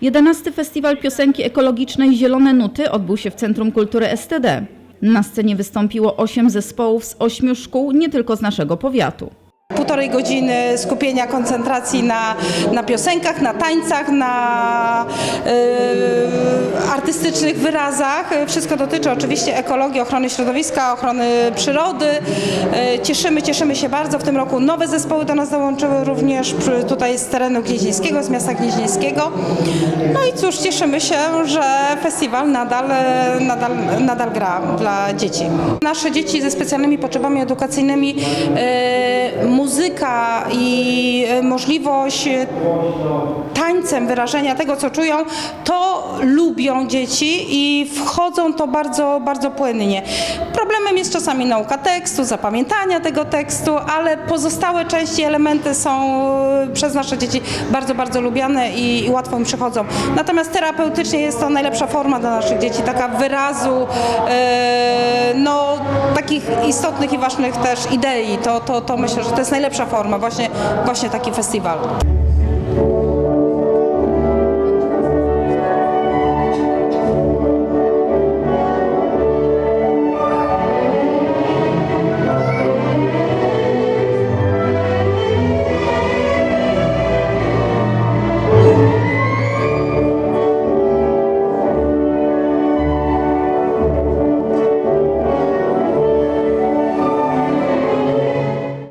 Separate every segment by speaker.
Speaker 1: 11. Festiwal Piosenki Ekologicznej Zielone Nuty odbył się w Centrum Kultury STD. Na scenie wystąpiło 8 zespołów z 8 szkół, nie tylko z naszego powiatu.
Speaker 2: Półtorej godziny skupienia, koncentracji na, na piosenkach, na tańcach, na e, artystycznych wyrazach. Wszystko dotyczy oczywiście ekologii, ochrony środowiska, ochrony przyrody. E, cieszymy, cieszymy się bardzo. W tym roku nowe zespoły do nas dołączyły również tutaj z terenu gnieźnieńskiego, z miasta gnieźnieńskiego. No i cóż, cieszymy się, że festiwal nadal, e, nadal, nadal gra dla dzieci. Nasze dzieci ze specjalnymi potrzebami edukacyjnymi, możliwość e, tańcem wyrażenia tego, co czują, to lubią dzieci i wchodzą to bardzo, bardzo płynnie. Problemem jest czasami nauka tekstu, zapamiętania tego tekstu, ale pozostałe części, elementy są e, przez nasze dzieci bardzo, bardzo lubiane i, i łatwo im przychodzą. Natomiast terapeutycznie jest to najlepsza forma dla naszych dzieci, taka wyrazu e, no, takich istotnych i ważnych też idei. To, to, to myślę, że to jest najlepsza forma, właśnie, właśnie taki festiwal.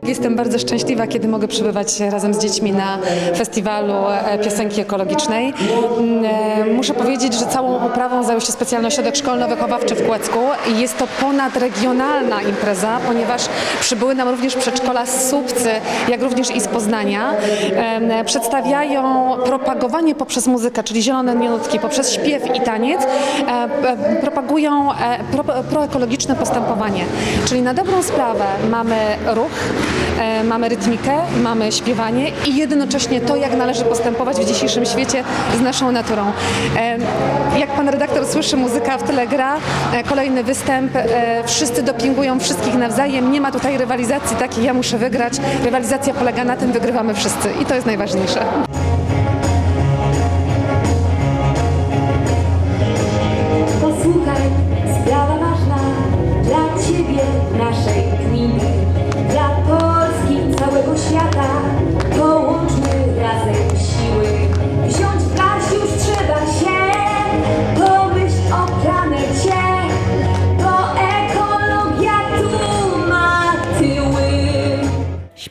Speaker 3: Jestem bardzo szczęśliwa, kiedy mogę przebywać razem z dziećmi na festiwalu e, piosenki ekologicznej. Mm, e, Muszę powiedzieć, że całą oprawą zajął się specjalny ośrodek szkolno-wychowawczy w Kłecku jest to ponadregionalna impreza, ponieważ przybyły nam również przedszkola z Słupcy, jak również i z Poznania. Em, Przedstawiają propagowanie poprzez muzykę, czyli zielone minutki, poprzez śpiew i taniec, e, e, propagują e, pro, proekologiczne postępowanie. Czyli na dobrą sprawę mamy ruch, e, mamy rytmikę, mamy śpiewanie i jednocześnie to, jak należy postępować w dzisiejszym świecie z naszą naturą. E, Jak pan redaktor słyszy, muzyka w tyle gra, e, kolejny występ, e, wszyscy dopingują wszystkich nawzajem, nie ma tutaj rywalizacji takiej, ja muszę wygrać. Rywalizacja polega na tym, wygrywamy wszyscy i to jest najważniejsze.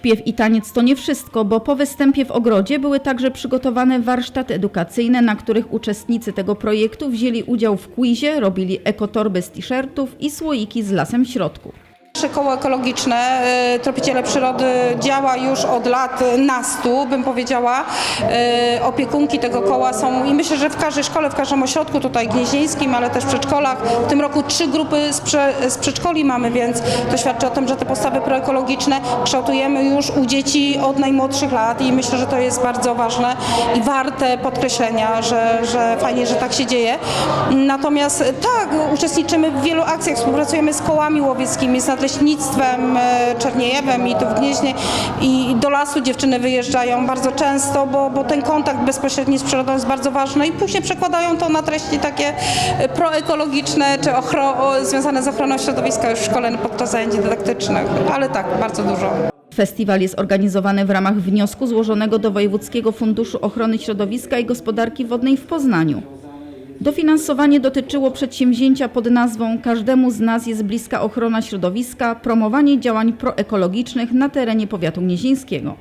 Speaker 1: Śpiew i taniec to nie wszystko, bo po występie w ogrodzie były także przygotowane warsztaty edukacyjne, na których uczestnicy tego projektu wzięli udział w quizie, robili ekotorby z t-shirtów i słoiki z lasem w środku.
Speaker 2: Nasze koło ekologiczne e, Tropiciele Przyrody działa już od lat nastu, bym powiedziała. E, Opiekunki tego koła są i myślę, że w każdej szkole, w każdym ośrodku tutaj gnieźnieńskim, ale też w przedszkolach. W tym roku trzy grupy z, prze, z przedszkoli mamy, więc to świadczy o tym, że te postawy proekologiczne kształtujemy już u dzieci od najmłodszych lat i myślę, że to jest bardzo ważne i warte podkreślenia, że, że fajnie, że tak się dzieje. Natomiast tak, uczestniczymy w wielu akcjach, współpracujemy z kołami łowieckimi, z nadleśnictwem e, Czerniejewem i tu w Gnieźnie i do lasu dziewczyny wyjeżdżają bardzo często, bo, bo ten kontakt bezpośredni z przyrodą jest bardzo ważny i później przekładają to na treści takie e, proekologiczne czy związane z ochroną środowiska już w szkole podczas zajęć dydaktycznych, ale tak, bardzo dużo.
Speaker 1: Festiwal jest organizowany w ramach wniosku złożonego do Wojewódzkiego Funduszu Ochrony Środowiska i Gospodarki Wodnej w Poznaniu. Dofinansowanie dotyczyło przedsięwzięcia pod nazwą Każdemu z nas jest bliska ochrona środowiska, promowanie działań proekologicznych na terenie powiatu gnieźnieńskiego.